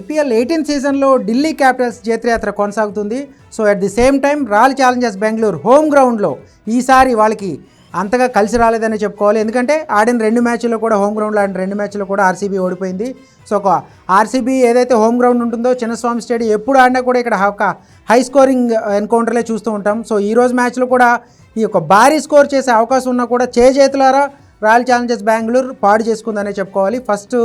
IPL eighteen సీజన్లో Delhi Capitals జేత్రయాత్ర కొనసాగుతుంది. So at the same time Royal Challengers Bengaluru home గ్రౌండ్లో ఈసారి వాళ్ళకి అంతగా కలిసి రాలేదని చెప్పుకోవాలి. ఎందుకంటే ఆడిన రెండు మ్యాచ్ల్లో కూడా హోమ్ గ్రౌండ్లో ఆడిన రెండు మ్యాచ్లో కూడా ఆర్సీబీ ఓడిపోయింది. సో ఒక ఆర్సీబీ ఏదైతే హోమ్ గ్రౌండ్ ఉంటుందో చిన్నస్వామి స్టేడియం ఎప్పుడు ఆడినా కూడా ఇక్కడ ఒక హై స్కోరింగ్ ఎన్కౌంటర్లే చూస్తూ ఉంటాం. సో ఈ రోజు మ్యాచ్లో కూడా ఈ యొక్క భారీ స్కోర్ చేసే అవకాశం ఉన్నా కూడా చేజేతులారా రాయల్ ఛాలెంజర్స్ బెంగళూరు పాడు చేసుకుందనే చెప్పుకోవాలి. ఫస్ట్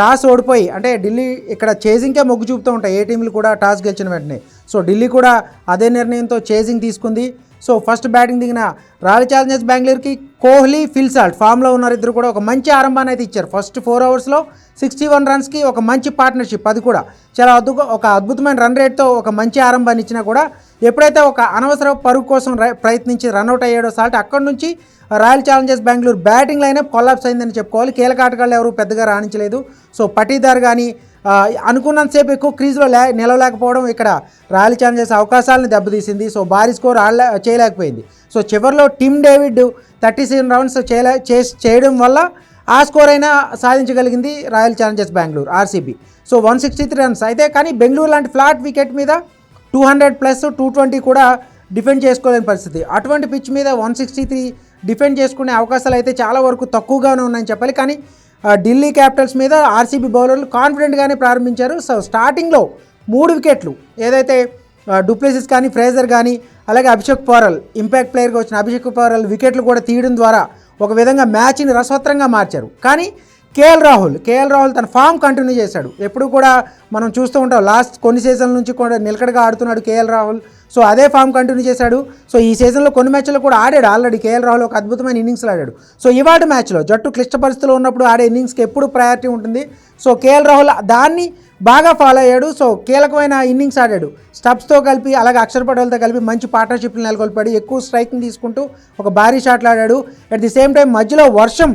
టాస్ ఓడిపోయి అంటే ఢిల్లీ ఇక్కడ చేజింగ్కే మొగ్గు చూపుతూ ఉంటాయి. ఏ టీంలు కూడా టాస్ గెలిచిన వెంటనే. సో ఢిల్లీ కూడా అదే నిర్ణయంతో చేజింగ్ తీసుకుంది. సో ఫస్ట్ బ్యాటింగ్ దిగిన రాయల్ ఛాలెంజర్స్ బెంగళూరుకి కోహ్లీ ఫిల్సాల్ట్ ఫామ్లో ఉన్నారు. ఇద్దరు కూడా ఒక మంచి ఆరంభాన్ని అయితే ఇచ్చారు. ఫస్ట్ ఫోర్ అవర్స్లో సిక్స్టీ వన్ రన్స్కి ఒక మంచి పార్ట్నర్షిప్. అది కూడా చాలా అద్భుత ఒక అద్భుతమైన రన్ రేట్తో ఒక మంచి ఆరంభాన్ని ఇచ్చినా కూడా ఎప్పుడైతే ఒక అనవసర పరుగు కోసం ప్రయత్నించి రన్అట్ అయ్యాడో సాల్ట్ అక్కడి నుంచి Royal Challengers Bengaluru batting lineup collapse అయిందని చెప్పుకోవాలి. కీలక ఆటగాళ్ళు ఎవరు పెద్దగా రాణించలేదు. సో పటీదార్ కానీ అనుకున్నంతసేపు ఎక్కువ క్రీజ్లో లే నిలవలేకపోవడం ఇక్కడ రాయల్ ఛాలెంజర్స్ అవకాశాలను దెబ్బతీసింది. సో భారీ స్కోర్ ఆడలే చేయలేకపోయింది. సో చివరిలో Tim David thirty seven rounds చేయలే చేస్- చేయడం వల్ల ఆ స్కోర్ అయినా సాధించగలిగింది Royal Challengers Bengaluru RCB. So one sixty three runs. అయితే కానీ బెంగళూరు లాంటి ఫ్లాట్ వికెట్ మీద two hundred plus two twenty కూడా డిఫెండ్ చేసుకోలేని పరిస్థితి. అటువంటి పిచ్ మీద వన్ సిక్స్టీ త్రీ డిఫెండ్ చేసుకునే అవకాశాలు అయితే చాలా వరకు తక్కువగానే ఉన్నాయని చెప్పాలి. కానీ ఢిల్లీ క్యాపిటల్స్ మీద ఆర్సీబీ బౌలర్లు కాన్ఫిడెంట్గానే ప్రారంభించారు. సో స్టార్టింగ్లో మూడు వికెట్లు ఏదైతే ఆ, డూప్లెసిస్ కానీ ఫ్రేజర్ కానీ అలాగే అభిషేక్ పౌరల్ ఇంపాక్ట్ ప్లేయర్గా వచ్చిన అభిషేక్ పౌరల్ వికెట్లు కూడా తీయడం ద్వారా ఒక విధంగా మ్యాచ్ని రసవత్రంగా మార్చారు. కానీ కేఎల్ రాహుల్ కేఎల్ రాహుల్ తన ఫామ్ కంటిన్యూ చేశాడు. ఎప్పుడు కూడా మనం చూస్తూ ఉంటాం లాస్ట్ కొన్ని సీజన్ల నుంచి కూడా నిలకడగా ఆడుతున్నాడు కేఎల్ రాహుల్. సో అదే ఫామ్ కంటిన్యూ చేశాడు. సో ఈ సీజన్లో కొన్ని మ్యాచ్లు కూడా ఆడాడు. ఆల్రెడీ కేఎల్ రాహుల్ ఒక అద్భుతమైన ఇన్నింగ్స్లో ఆడాడు. సో ఇవాటి మ్యాచ్లో జట్టు క్లిష్ట పరిస్థితుల్లో ఉన్నప్పుడు ఆడే ఇన్నింగ్స్కి ఎప్పుడు ప్రయారిటీ ఉంటుంది? సో కేఎల్ రాహుల్ దాన్ని బాగా ఫాలో అయ్యాడు. సో కీలకమైన ఇన్నింగ్స్ ఆడాడు. స్టబ్స్తో కలిపి అలాగే అక్షర్ పటేల్తో కలిపి మంచి పార్ట్నర్షిప్లు నెలకొల్పాడు. ఎక్కువ స్ట్రైకింగ్ తీసుకుంటూ ఒక భారీ షాట్లు ఆడాడు. అట్ ది సేమ్ టైం మధ్యలో వర్షం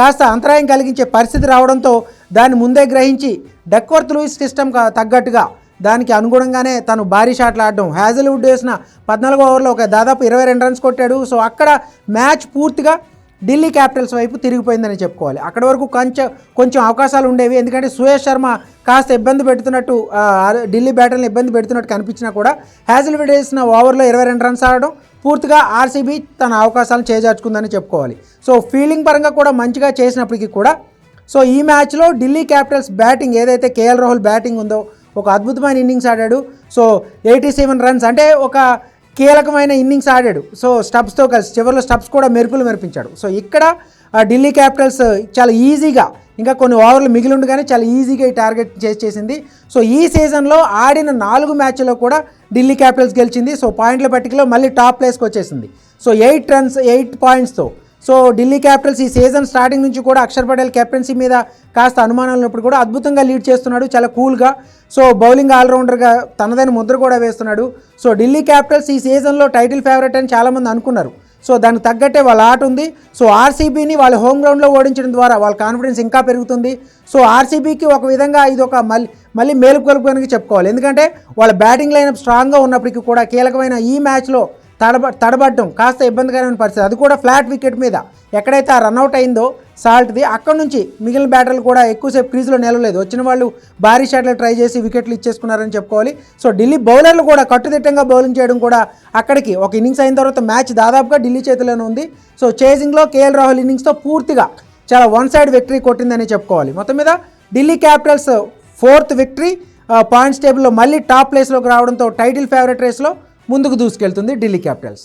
కాస్త అంతరాయం కలిగించే పరిస్థితి రావడంతో దాన్ని ముందే గ్రహించి డక్వర్త్ లూయిస్ సిస్టమ్ తగ్గట్టుగా దానికి అనుగుణంగానే తను భారీ షాట్లు ఆడడం. హ్యాజల్వుడ్ వేసిన పద్నాలుగో ఓవర్లో ఒక దాదాపు ఇరవై రెండు రన్స్ కొట్టాడు. సో అక్కడ మ్యాచ్ పూర్తిగా ఢిల్లీ క్యాపిటల్స్ వైపు తిరిగిపోయిందని చెప్పుకోవాలి. అక్కడి వరకు కొంచెం కొంచెం అవకాశాలు ఉండేవి. ఎందుకంటే సుయేష్ శర్మ కాస్త ఇబ్బంది పెడుతున్నట్టు ఢిల్లీ బ్యాటర్ని ఇబ్బంది పెడుతున్నట్టు కనిపించినా కూడా హ్యాజిల్వుడ్ వేసిన ఓవర్లో ఇరవై రెండు రన్స్ ఆడడం పూర్తిగా ఆర్సీబీ తన అవకాశాలను చేజార్చుకుందని చెప్పుకోవాలి. సో ఫీల్డింగ్ పరంగా కూడా మంచిగా చేసినప్పటికీ కూడా సో ఈ మ్యాచ్లో ఢిల్లీ క్యాపిటల్స్ బ్యాటింగ్ ఏదైతే కేఎల్ రాహుల్ బ్యాటింగ్ ఉందో ఒక అద్భుతమైన ఇన్నింగ్స్ ఆడాడు. సో ఎయిటీ సెవెన్ రన్స్ అంటే ఒక కీలకమైన ఇన్నింగ్స్ ఆడాడు. సో స్టబ్స్తో కలిసి చివరిలో స్టబ్స్ కూడా మెరుపులు మెరిపించాడు. సో ఇక్కడ ఆ, ఢిల్లీ క్యాపిటల్స్ చాలా ఈజీగా ఇంకా కొన్ని ఓవర్లు మిగిలి ఉండగానే చాలా ఈజీగా ఈ టార్గెట్ చేసేసింది సో ఈ సీజన్లో ఆడిన నాలుగు మ్యాచ్లో కూడా ఢిల్లీ క్యాపిటల్స్ గెలిచింది. సో పాయింట్ల పట్టికలో మళ్ళీ టాప్ ప్లేస్కి వచ్చేసింది. సో ఎయిట్ రన్స్ ఎయిట్ పాయింట్స్తో సో ఢిల్లీ క్యాపిటల్స్ ఈ సీజన్ స్టార్టింగ్ నుంచి కూడా అక్షర్ పటేల్ కెప్టెన్సీ మీద కాస్త అనుమానాలు ఉన్నప్పుడు కూడా అద్భుతంగా లీడ్ చేస్తున్నాడు చాలా కూల్గా. సో బౌలింగ్ ఆల్రౌండర్గా తనదైన ముద్ర కూడా వేస్తున్నాడు. సో ఢిల్లీ క్యాపిటల్స్ ఈ సీజన్లో టైటిల్ ఫేవరెట్ అని చాలామంది అనుకున్నారు. సో దానికి తగ్గట్టే వాళ్ళ ఆట ఉంది. సో ఆర్సీబీని వాళ్ళ హోమ్ గ్రౌండ్లో ఓడించడం ద్వారా వాళ్ళ కాన్ఫిడెన్స్ ఇంకా పెరుగుతుంది. సో ఆర్సీబీకి ఒక విధంగా ఇది ఒక మళ్ళీ మళ్ళీ మేలుకు చెప్పుకోవాలి. ఎందుకంటే వాళ్ళ బ్యాటింగ్ లైనప్ స్ట్రాంగ్గా ఉన్నప్పటికీ కూడా కీలకమైన ఈ మ్యాచ్లో తడబ తడబడడం కాస్త ఇబ్బందికరమైన పరిస్థితి. అది కూడా ఫ్లాట్ వికెట్ మీద. ఎక్కడైతే ఆ రన్అట్ అయిందో సాల్ట్ది అక్కడ నుంచి మిగిలిన బ్యాటర్లు కూడా ఎక్కువసేపు క్రీజ్లో నిలవలేదు. వచ్చిన వాళ్ళు భారీ షాట్లు ట్రై చేసి వికెట్లు ఇచ్చేసుకున్నారని చెప్పుకోవాలి. సో ఢిల్లీ బౌలర్లు కూడా కట్టుదిట్టంగా బౌలింగ్ చేయడం కూడా అక్కడికి ఒక ఇన్నింగ్స్ అయిన తర్వాత మ్యాచ్ దాదాపుగా ఢిల్లీ చేతిలోనే ఉంది. సో చేజింగ్లో కేఎల్ రాహుల్ ఇన్నింగ్స్తో పూర్తిగా చాలా వన్ సైడ్ విక్టరీ కొట్టిందని చెప్పుకోవాలి. మొత్తం మీద Delhi Capitals fourth victory points టేబుల్లో మళ్ళీ టాప్ ప్లేస్లోకి రావడంతో టైటిల్ ఫేవరెట్ రేస్లో ముందుకు దూసుకెళ్తుంది ఢిల్లీ క్యాపిటల్స్.